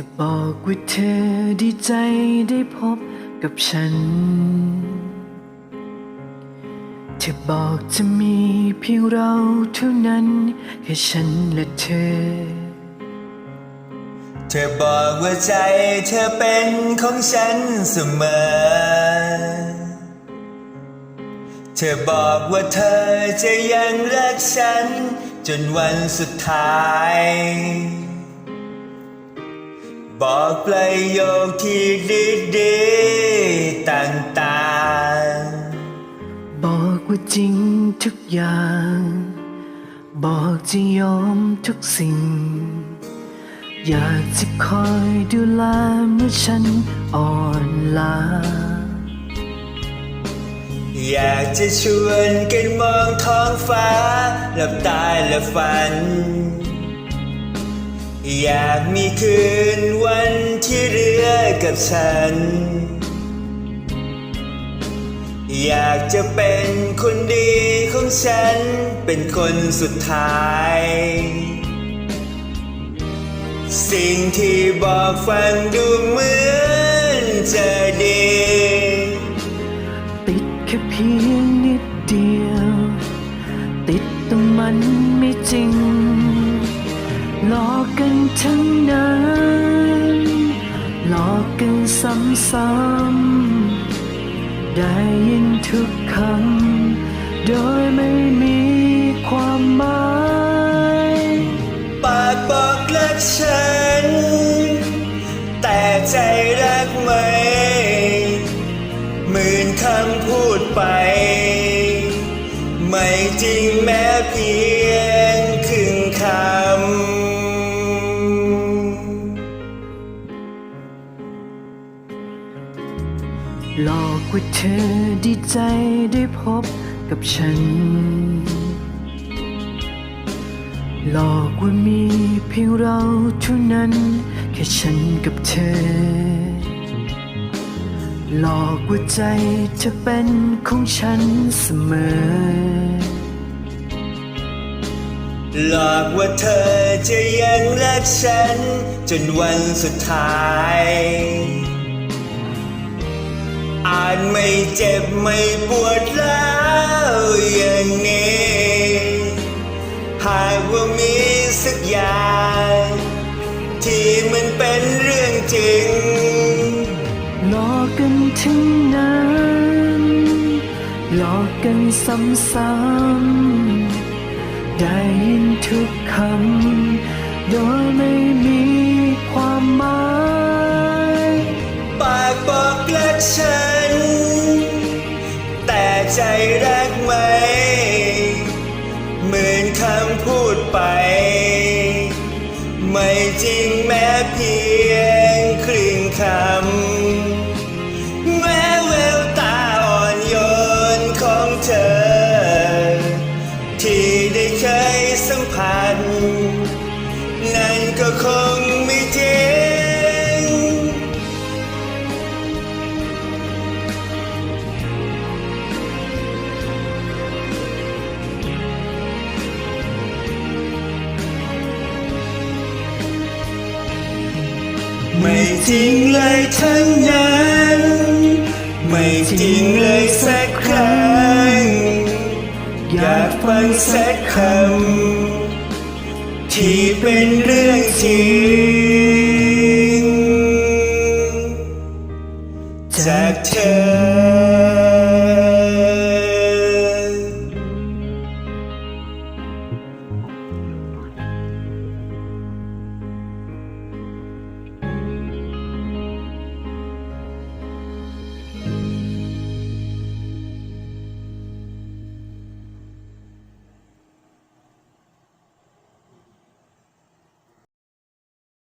จะบอกว่าเธอดีใจได้พบกับฉัน เธอบอกจะมีเพียงเราเท่านั้น แค่ฉันและเธอ เธอบอกว่าใจเธอเป็นของฉันเสมอเธอบอกว่าเธอจะยังรักฉัน จนวันสุดท้าย บอกประโยคที่ดีๆต่างๆ บอกว่าจริงทุกอย่าง บอกจะยอมทุกสิ่ง อยากจะคอยดูแลเมื่อฉันอ่อนล้า อยากจะชวนกันมองท้องฟ้าหลับตาและฝัน อยากมีคืนวันที่เหลือกับฉัน อยากจะเป็นคนดีของฉัน เป็นคนสุดท้าย สิ่งที่บอกฟังดูเหมือนจะดีติดแค่เพียงนิดเดียว ติดแต่มันไม่จริง หลอกกันทั้งนั้น หลอกกันซ้ำๆได้ยินทุกคำโดยไม่มีความหมายปากบอกรักฉัน แต่ใจรักไหมหมื่นคำพูดไป ไม่จริงแม้เพียงครึ่งคำ หลอกว่าเธอดีใจได้พบกับฉัน หลอกว่ามีเพียงเราเท่านั้น แค่ฉันกับเธอ หลอกว่าใจจะเป็นของฉันเสมอ หลอกว่าเธอจะยังรักฉัน จนวันสุดท้าย อาจไม่เจ็บไม่ปวดแล้วอย่างนี้ หากว่ามีสักอย่าง ที่มันเป็นเรื่องจริงหลอกกันทั้งนั้นหลอกกันซ้ำๆได้ยินทุกคำโดยไม่มีความหมาย รักฉัน แต่ใจรักไหมหมือนคำพูดไป ไม่จริง จริงเลยทั้งนั้น ไม่จริงเลยสักครั้ง อยากฟังสักคำที่เป็นเรื่องจริง จากเธอ